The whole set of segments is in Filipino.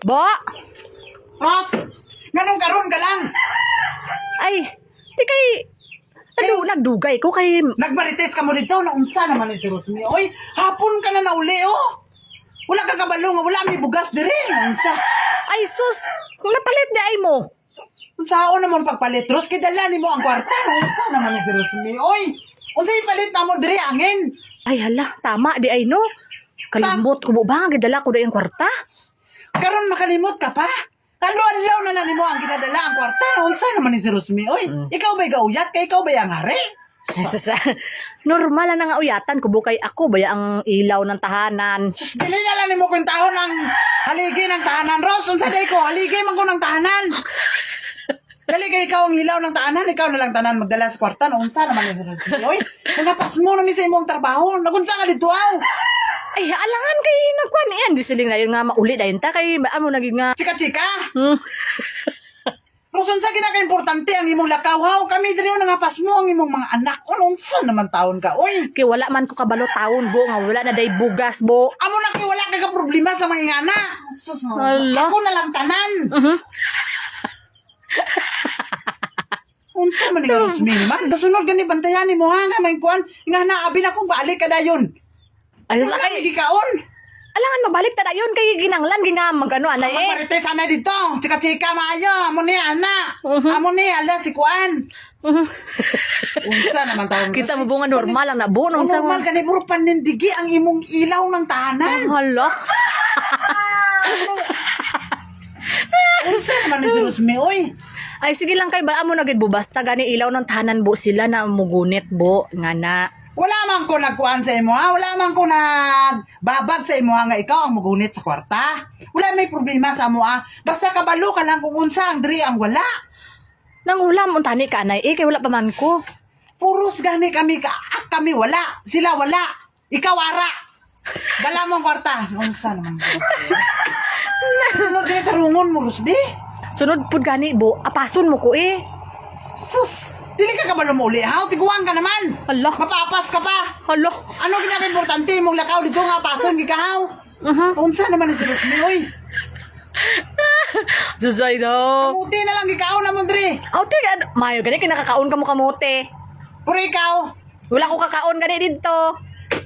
Bo! Ros, nganong karon ka lang? Ay, di kay... Nadu, nagdugay ko kay... Nagmarites ka mo dito, naunsa naman ni si Rosmi. Oy, hapon ka na nauli, oh. Wala ka kabalo nga, wala may bugas diri. Naunsa. Ay, sus! Kung napalit di ay mo. Unsa naman pagpalit, Ros, kay dala ni mo ang kwarta. Naunsa naman ni si Rosmi. Oy, unsa ipalit na mo diri, angin. Ay, hala, tama di ay no. Kalimot ko ba gidala ko da yung kwarta? Karon makalimot ka pa. Kalo-alaw na lang ni mo ang ginadala ang kwarta. Naunsa naman ni si Rosmi. Oy, ikaw ba'y gauyat? Kay ikaw ba'y ang hari? Ay, sus, ah, Normal lang nga uyatan ko bukay ako ba ang ilaw ng tahanan. Sus, dili na lang ni mo kung taon ng haligi ng tahanan. Ros, unsa day ko, haligi man ko ng tahanan. Dali kay ikaw ang hilaw ng tahanan, ikaw na lang tanan magdala sa kwarta. Naunsa naman ni si Rosmi. Oy, nagapas mo na ni sa imong trabaho. Nagunsa ka dito, aw. Ay, alangan kay nagkuan yan. Di siling na yun nga mauli dahil ta kay ano naging nga. Chika-chika. Hmm. Roson sa ginaka-importante ang imong lakaw, haw. Kami dili na nga pas mo ang imong mga anak. Ano, unsa naman taon ka, oy. Kay wala man ko kabalo taon bo nga wala na day bugas bo. Amo na kay wala ka problema sa mga anak. Sus, no. Hala. Ako na lang tanan. Mhm. Unsa man nga Rosmi man? Kasunod gani bantayan ni mo ha nga may kuan. Nga naabi na kong balik ka dayon. Ay, sa kay gikaon. Alangan mabalik ta dayon kay ginanglan gina magano anay eh. Magparites ana dito. Chika-chika maayo. Amo ni ana. Amo ni ala si kuan. Mhm. Unsa naman taon Kita mo bunga normal lang na bo nung sa Normal gani puro panindigi ang imong ilaw ng tahanan. Hala. Unsa naman ni si Rosmi oy? Ay sige lang kay ba amo na gid basta gani ilaw ng tahanan bo sila na mugunit bo nga na. Wala man ko nagkuan sa imo ha. Wala man ko nagbabag sa imo ha nga ikaw ang magunit sa kwarta. Wala may problema sa amo ha. Basta kabalo ka lang kung unsa ang diri ang wala. Nang ulam untani ka anay eh kay wala pa man ko. Puros gani kami ka ah, kami wala. Sila wala. Ikaw ara. Dala mo ang kwarta. Unsa naman. Sunod din tarungon mo, Rusdi. Sunod pud gani bo apason mo ko eh. Sus, dili ka kabalo mo uli ha. Tiguan ka naman. Hala. Mapapas ka pa. Hala. Ano ginagawa importante mong lakaw dito nga pason gikahaw. Mhm. Unsa naman ni si Rusmi oy? Susay daw. Kamuti na lang gikaw na mo diri. Aw te mayo gani kinakakaon ka mo kamote. Puro ikaw. Wala ko kakaon gani didto.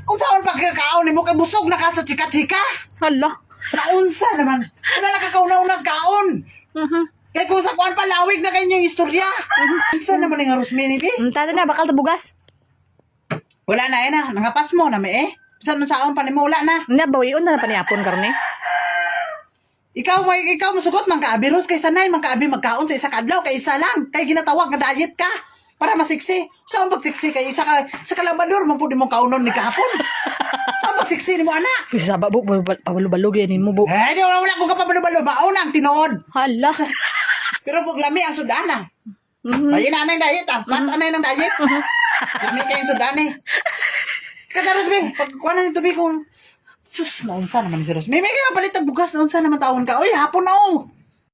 Unsa on pagkakaon nimo kay busog na ka sa chika-chika? Hala. Naunsa naman. Wala na kakaw na unag kaon. Mhm. Kaya kung sa kuan palawig na kayo yung istorya. Unsa naman nga Rusmini bi? Mm, tada na bakal ta bugas. Wala na yan ah. Nangapas mo na may eh. Bisan man sa akong panimo wala na. Na bawion na na paniapon karon eh. Ikaw may ikaw masugot man kaabi Ros kay sanay man kaabi magkaon sa isa ka adlaw kay isa lang. Kay ginatawag nga diet ka. Para masiksi. Saan magsiksi kay isa ka sa kalabador man pud mo kaunon ni kahapon. Saan magsiksi ni mo ana? Sa babo pabalo-balog yan mo bo. Eh, di wala wala ko kapabalo-balo baon ang tinuod. Hala. Pero pag lami ang sudana. Mhm. Bayin na ng diet ah. Mas anay ng diet. Lami kayong sudani. Kada Rosby, pag kuha na yung tubig kung... Sus, naunsa naman si Rosby. May kaya palit bugas, naunsa naman taon ka. Uy, hapon na oh.